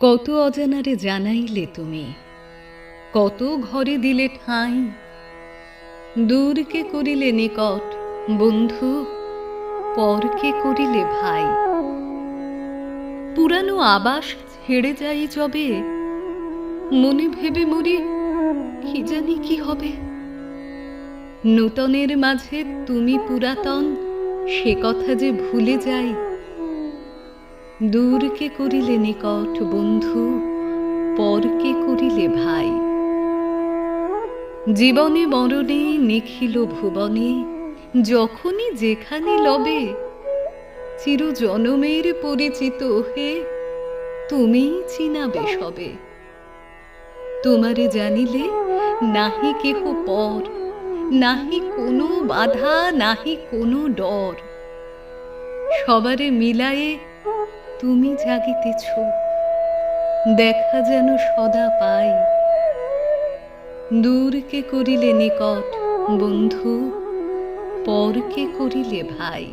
কত অজানারে জানাইলে তুমি? কত ঘরে দিলে ঠাঁই? দূরকে করিলে নিকট বন্ধু, পরকে করিলে ভাই। পুরানো আবাস ছেড়ে যাই যবে, মনে ভেবে মরি কি জানি কি হবে? নূতনের মাঝে তুমি পুরাতন, সে কথা যে ভুলে যাই। দূরকে করিলে নিকট বন্ধু, পরকে করিলে ভাই। জীবনে মরণে নিখিল ভুবনে, যখনই যেখানে লবে চির জনমের পরিচিত হে তুমি চিনাবে সবে। তোমারে জানিলে নাহি কেহ পর, নাহি কোনো বাধা, নাহি কোনো ডর। সবারে মিলায়ে তুমি জাগিতেছ দেখা যেন সদা পাই। দূরকে করিলে নিকট বন্ধু পরকে করিলে ভাই?